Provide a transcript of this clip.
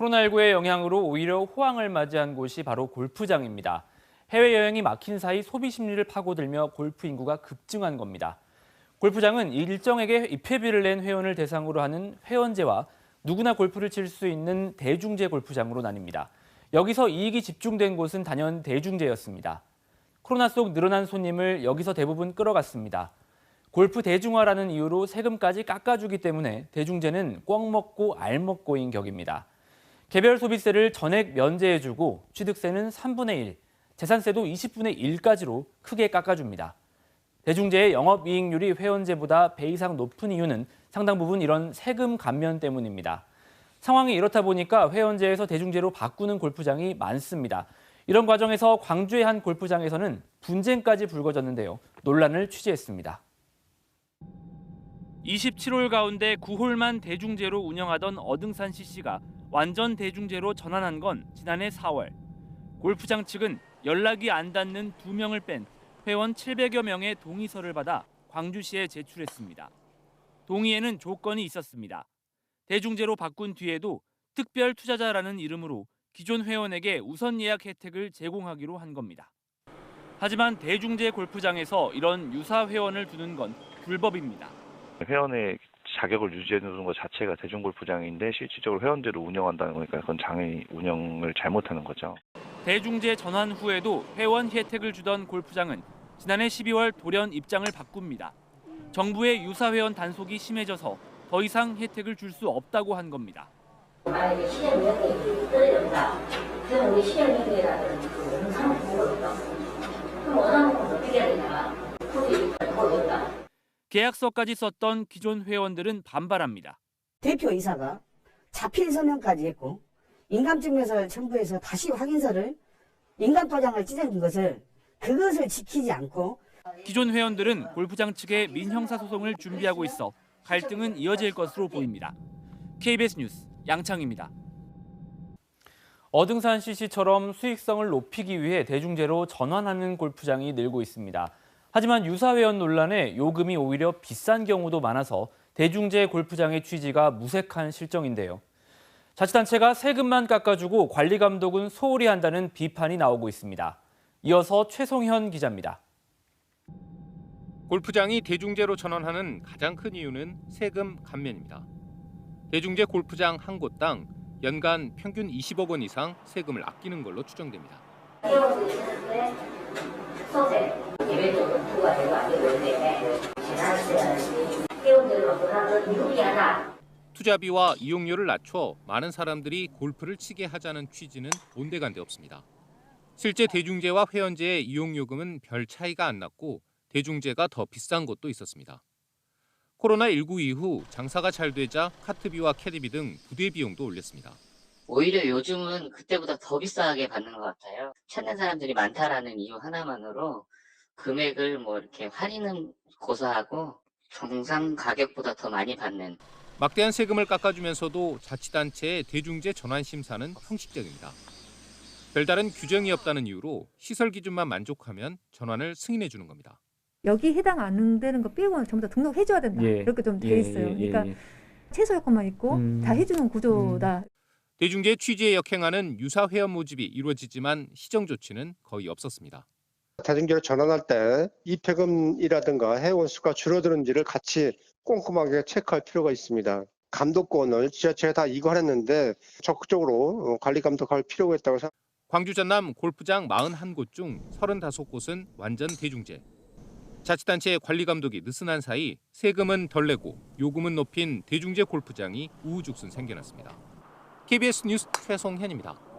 코로나19의 영향으로 오히려 호황을 맞이한 곳이 바로 골프장입니다. 해외여행이 막힌 사이 소비 심리를 파고들며 골프 인구가 급증한 겁니다. 골프장은 일정에게 입회비를 낸 회원을 대상으로 하는 회원제와 누구나 골프를 칠 수 있는 대중제 골프장으로 나뉩니다. 여기서 이익이 집중된 곳은 단연 대중제였습니다. 코로나 속 늘어난 손님을 여기서 대부분 끌어갔습니다. 골프 대중화라는 이유로 세금까지 깎아주기 때문에 대중제는 꿩 먹고 알 먹고인 격입니다. 개별 소비세를 전액 면제해주고 취득세는 3분의 1, 재산세도 20분의 1까지로 크게 깎아줍니다. 대중제의 영업이익률이 회원제보다 배 이상 높은 이유는 상당 부분 이런 세금 감면 때문입니다. 상황이 이렇다 보니까 회원제에서 대중제로 바꾸는 골프장이 많습니다. 이런 과정에서 광주의 한 골프장에서는 분쟁까지 불거졌는데요. 논란을 취재했습니다. 27홀 가운데 9홀만 대중제로 운영하던 어등산 CC가 완전 대중제로 전환한 건 지난해 4월. 골프장 측은 연락이 안 닿는 두 명을 뺀 회원 700여 명의 동의서를 받아 광주시에 제출했습니다. 동의에는 조건이 있었습니다. 대중제로 바꾼 뒤에도 특별 투자자라는 이름으로 기존 회원에게 우선 예약 혜택을 제공하기로 한 겁니다. 하지만 대중제 골프장에서 이런 유사 회원을 두는 건 불법입니다. 회원의 자격을 유지해 두는 것 자체가 대중골프장인데 실질적으로 회원제로 운영한다는 거니까 그건 장애인 운영을 잘못하는 거죠. 대중제 전환 후에도 회원 혜택을 주던 골프장은 지난해 12월 돌연 입장을 바꿉니다. 정부의 유사 회원 단속이 심해져서 더 이상 혜택을 줄 수 없다고 한 겁니다. 만약에 실행령이 떨어진다. 그럼 우리 실행령이라는 그 영상을 보거든요. 그럼 원하는 건 어떻게 해야 되냐. 계약서까지 썼던 기존 회원들은 반발합니다. 대표이사가 자필 서명까지 했고 인감증명서를 첨부해서 다시 확인서를 인감도장을 찢어준 것을 그것을 지키지 않고 기존 회원들은 골프장 측에 민형사 소송을 준비하고 있어 갈등은 이어질 것으로 보입니다. KBS 뉴스 양창입니다. 어등산 CC처럼 수익성을 높이기 위해 대중제로 전환하는 골프장이 늘고 있습니다. 하지만 유사 회원 논란에 요금이 오히려 비싼 경우도 많아서 대중제 골프장의 취지가 무색한 실정인데요. 자치단체가 세금만 깎아주고 관리 감독은 소홀히 한다는 비판이 나오고 있습니다. 이어서 최송현 기자입니다. 골프장이 대중제로 전환하는 가장 큰 이유는 세금 감면입니다. 대중제 골프장 한 곳당 연간 평균 20억 원 이상 세금을 아끼는 걸로 추정됩니다. 부가 되고 안 되고 있는데. 투자비와 이용료를 낮춰 많은 사람들이 골프를 치게 하자는 취지는 온데간데 없습니다. 실제 대중제와 회원제의 이용요금은 별 차이가 안 났고 대중제가 더 비싼 곳도 있었습니다. 코로나19 이후 장사가 잘 되자 카트비와 캐디비 등 부대 비용도 올렸습니다. 오히려 요즘은 그때보다 더 비싸게 받는 것 같아요. 찾는 사람들이 많다라는 이유 하나만으로 금액을 뭐 이렇게 할인은 고사하고 정상 가격보다 더 많이 받는 막대한 세금을 깎아주면서도 자치단체의 대중제 전환 심사는 형식적입니다. 별다른 규정이 없다는 이유로 시설 기준만 만족하면 전환을 승인해 주는 겁니다. 여기 해당 안 되는 거 빼고는 전부 다 등록해 줘야 된다. 예. 이렇게 좀돼 예, 있어요. 예, 예, 그러니까 예. 최소 요건만 있고 음. 다 해 주는 구조다. 대중제 취지에 역행하는 유사 회원 모집이 이루어지지만 시정 조치는 거의 없었습니다. 대중제로 전환할 때 입회금이라든가 회원 수가 줄어드는지를 같이 꼼꼼하게 체크할 필요가 있습니다. 감독권을 지자체에 다 이관했는데 적극적으로 어, 관리 감독할 필요가 있다고 생각합니다. 광주 전남 골프장 41곳 중 35곳은 완전 대중제. 자치단체의 관리 감독이 느슨한 사이 세금은 덜 내고 요금은 높인 대중제 골프장이 우후죽순 생겨났습니다. KBS 뉴스 최송현입니다.